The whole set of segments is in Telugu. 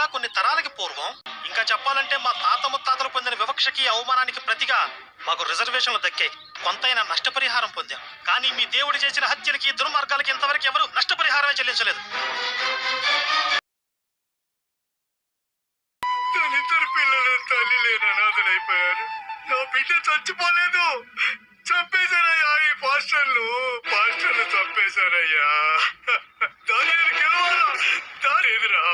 కూడా కొన్ని తరాలకి పూర్వం. ఇంకా చెప్పాలంటే మా తాత ముత్తాతలు పొందిన వివక్షకి అవమానానికి ప్రతిగా మాకు రిజర్వేషన్లు దక్కాయి కొంతైనా నష్టపరిహారం పొందాం. కానీ మీ దేవుడు చేసిన హత్యలకి దుర్మార్గాలకి ఇంతవరకు ఎవరు నష్టపరిహారమే చెల్లించలేదు. తనిద్దరు పిల్లలు తల్లి లేని నా బిడ్డ చచ్చిపోలేదు. చంపేశారయ్యా ఈ పాస్టర్లు. పాస్టర్లు చంపేశారయ్యా. దాని దాని ఎదురా?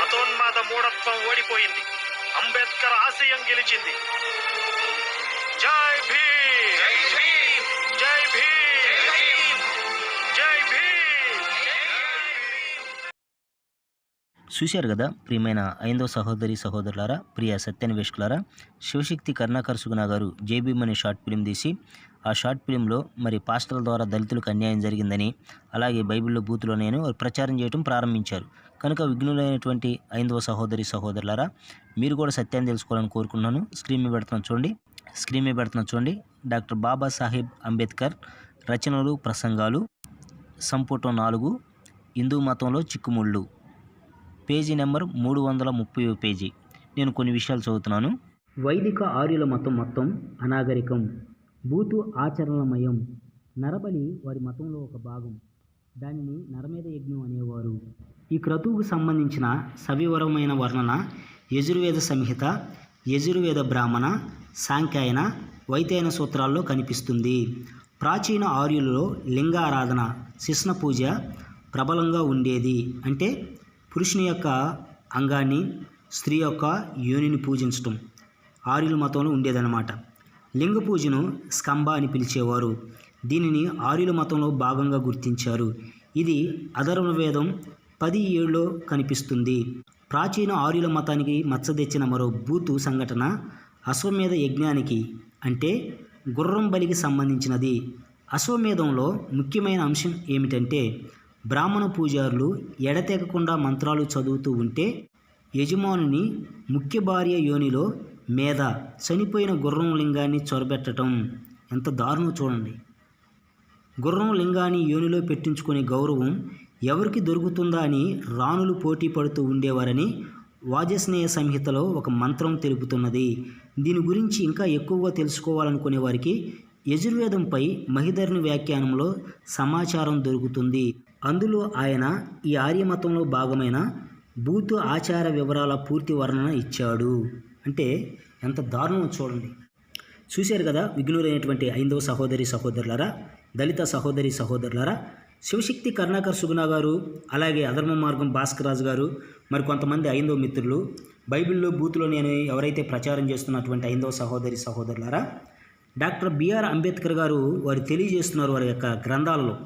మతోన్మాద మూఢత్వం ఓడిపోయింది. అంబేద్కర్ ఆశయం గెలిచింది. చూశారు కదా ప్రియమైన ఐందో సహోదరి సహోదరులారా ప్రియ సత్యాన్వేషకులారా శివశక్తి కరుణాకర్ సుగుణ గారు జేబీమ్ అనే షార్ట్ ఫిలిం తీసి ఆ షార్ట్ ఫిలింలో మరి పాస్టర్ల ద్వారా దళితులకు అన్యాయం జరిగిందని అలాగే బైబిల్లో బూతులో నేను వారు ప్రచారం చేయడం ప్రారంభించారు. కనుక విఘ్నులైనటువంటి ఐందవ సహోదరి సహోదరులారా మీరు కూడా సత్యాన్ని తెలుసుకోవాలని కోరుకున్నాను స్క్రీన్ మీద పెడుతున్నా చూడండి స్క్రీన్ మీద పెడుతున్నా చూడండి డాక్టర్ బాబాసాహెబ్ అంబేద్కర్ రచనలు ప్రసంగాలు సంపుటం నాలుగు హిందూ మతంలో చిక్కుముళ్ళు. పేజీ నెంబర్ మూడు వందల ముప్పై పేజీ. నేను కొన్ని విషయాలు చదువుతున్నాను. వైదిక ఆర్యుల మతం మొత్తం అనాగరికం బూతు ఆచరణమయం నరబలి వారి మతంలో ఒక భాగం. దానిని నరమేద యజ్ఞం అనేవారు. ఈ క్రతువుకు సంబంధించిన సవివరమైన వర్ణన యజుర్వేద సంహిత యజుర్వేద బ్రాహ్మణ సాంఖ్యాయన వైతైన సూత్రాల్లో కనిపిస్తుంది. ప్రాచీన ఆర్యులలో లింగారాధన శిష్ణ పూజ ప్రబలంగా ఉండేది. అంటే పురుషుని యొక్క అంగాన్ని స్త్రీ యొక్క యోనిని పూజించటం. ఆర్యుల మతంలో ఉండేదన్నమాట. లింగ పూజను స్కంబ అని పిలిచేవారు. దీనిని ఆర్యుల మతంలో భాగంగా గుర్తించారు. ఇది అధర్వ వేదం పది ఏడులో కనిపిస్తుంది. ప్రాచీన ఆర్యుల మతానికి మచ్చ తెచ్చిన మరో బూతు సంఘటన అశ్వమేధ యజ్ఞానికి అంటే గుర్రం బలికి సంబంధించినది. అశ్వమేధంలో ముఖ్యమైన అంశం ఏమిటంటే బ్రాహ్మణ పూజారులు ఎడతెగకుండా మంత్రాలు చదువుతూ ఉంటే యజమానుని ముఖ్య భార్య యోనిలో మీద చనిపోయిన గుర్రం లింగాన్ని చొరబెట్టడం ఎంత దారుణం చూడండి. గుర్రం లింగాన్ని యోనిలో పెట్టించుకునే గౌరవం ఎవరికి దొరుకుతుందా అని రాణులు పోటీ పడుతూ ఉండేవారని వాజస్నేయ సంహితలో ఒక మంత్రం తెలుపుతున్నది. దీని గురించి ఇంకా ఎక్కువగా తెలుసుకోవాలనుకునే వారికి యజుర్వేదంపై మహిధర్ని వ్యాఖ్యానంలో సమాచారం దొరుకుతుంది. అందులో ఆయన ఈ ఆర్యమతంలో భాగమైన బూతు ఆచార వివరాల పూర్తి వర్ణన ఇచ్చాడు. అంటే ఎంత దారుణం చూడండి. చూశారు కదా విఘ్నులైనటువంటి ఐందవ సహోదరి సహోదరులారా దళిత సహోదరి సహోదరులారా శివశక్తి కరుణాకర్ సుగుణ గారు అలాగే అధర్మ మార్గం భాస్కర్ రాజు గారు మరి కొంతమంది ఐదవ మిత్రులు బైబిల్లో బూతులో నేను ఎవరైతే ప్రచారం చేస్తున్నటువంటి ఐందవ సహోదరి సహోదరులారా డాక్టర్ బిఆర్ అంబేద్కర్ గారు వారు తెలియజేస్తున్నారు వారి యొక్క గ్రంథాలలో.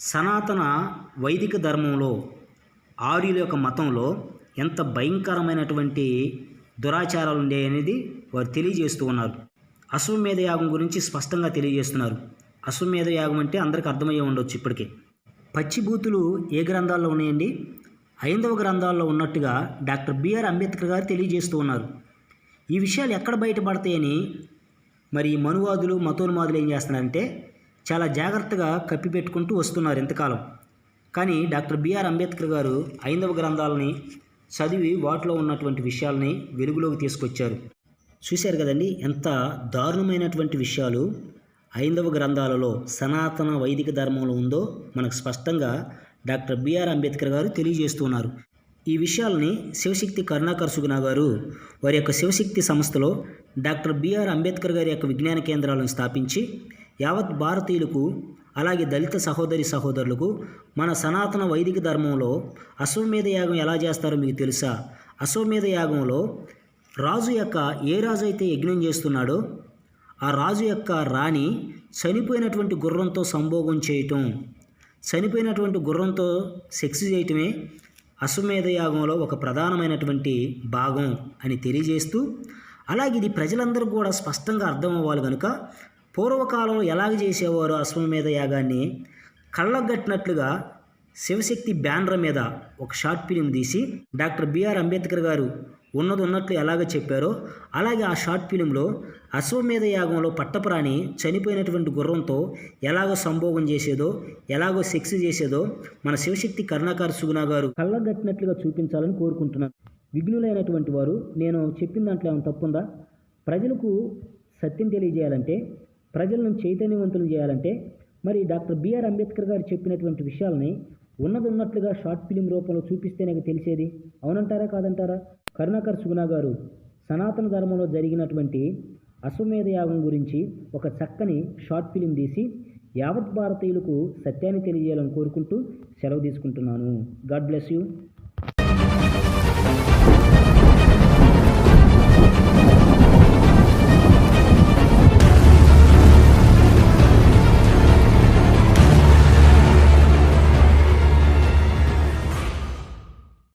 సనాతన వైదిక ధర్మంలో ఆర్యుల యొక్క మతంలో ఎంత భయంకరమైనటువంటి దురాచారాలు ఉండేయనేది వారు తెలియజేస్తూ ఉన్నారు. అశ్వమేధ యాగం గురించి స్పష్టంగా తెలియజేస్తున్నారు. అశ్వమేధ యాగం అంటే అందరికి అర్థమయ్యే ఉండొచ్చు ఇప్పటికే. పచ్చిభూతులు ఏ గ్రంథాల్లో ఉన్నాయండి? ఐదవ గ్రంథాల్లో ఉన్నట్టుగా డాక్టర్ బిఆర్ అంబేద్కర్ గారు తెలియజేస్తూ ఉన్నారు. ఈ విషయాలు ఎక్కడ బయటపడతాయని మరి మనువాదులు మతోన్మాదులు ఏం చేస్తున్నారంటే చాలా జాగ్రత్తగా కప్పిపెట్టుకుంటూ వస్తున్నారు ఇంతకాలం. కానీ డాక్టర్ బిఆర్ అంబేద్కర్ గారు ఐందవ గ్రంథాలని చదివి వాటిలో ఉన్నటువంటి విషయాల్ని వెలుగులోకి తీసుకొచ్చారు. చూశారు కదండి ఎంత దారుణమైనటువంటి విషయాలు ఐందవ గ్రంథాలలో సనాతన వైదిక ధర్మంలో ఉందో మనకు స్పష్టంగా డాక్టర్ బిఆర్ అంబేద్కర్ గారు తెలియజేస్తున్నారు ఈ విషయాల్ని శివశక్తి కరుణాకర్ సుగుణ గారు వారి యొక్క శివశక్తి సంస్థలో డాక్టర్ బిఆర్ అంబేద్కర్ గారి యొక్క విజ్ఞాన కేంద్రాలను స్థాపించి యావత్ భారతీయులకు అలాగే దళిత సహోదరి సహోదరులకు మన సనాతన వైదిక ధర్మంలో అశ్వమేధ యాగం ఎలా చేస్తారో మీకు తెలుసా? అశ్వమేధ యాగంలో రాజు యొక్క ఏ రాజు అయితే యజ్ఞం చేస్తున్నాడో ఆ రాజు యొక్క రాణి చనిపోయినటువంటి గుర్రంతో సంభోగం చేయటం చనిపోయినటువంటి గుర్రంతో సెక్స్ చేయటమే అశ్వమేధ యాగంలో ఒక ప్రధానమైనటువంటి భాగం అని తెలియజేస్తూ అలాగే ఇది ప్రజలందరూ కూడా స్పష్టంగా అర్థం అవ్వాలి కనుక పూర్వకాలంలో ఎలాగ చేసేవారు అశ్వమేధ యాగాన్ని? కళ్ళగట్టినట్లుగా శివశక్తి బ్యానర్ మీద ఒక షార్ట్ ఫిలిం తీసి doctor B R Ambedkar garu ఉన్నది ఉన్నట్లు ఎలాగ చెప్పారో అలాగే ఆ షార్ట్ ఫిలింలో అశ్వమేధ యాగంలో పట్టపురాణి చనిపోయినటువంటి గుర్రంతో ఎలాగో సంభోగం చేసేదో ఎలాగో సెక్స్ చేసేదో మన శివశక్తి కరుణాకర్ సుగుణ గారు కళ్ళగట్టినట్లుగా చూపించాలని కోరుకుంటున్నాను విఘ్నులైనటువంటి వారు నేను చెప్పిన దాంట్లో ఏమైనా తప్పుందా? ప్రజలకు సత్యం తెలియజేయాలంటే ప్రజలను చైతన్యవంతులు చేయాలంటే మరి డాక్టర్ బిఆర్ అంబేద్కర్ గారు చెప్పినటువంటి విషయాలని ఉన్నదున్నట్లుగా షార్ట్ ఫిలిం రూపంలో చూపిస్తే నాకు తెలిసేది. అవునంటారా కాదంటారా? కరుణాకర్ సుగుణ గారు సనాతన ధర్మంలో జరిగినటువంటి అశ్వమేధ యాగం గురించి ఒక చక్కని షార్ట్ ఫిలిం తీసి యావత్ భారతీయులకు సత్యాన్ని తెలియజేయాలని కోరుకుంటూ సెలవు తీసుకుంటున్నాను. God bless you.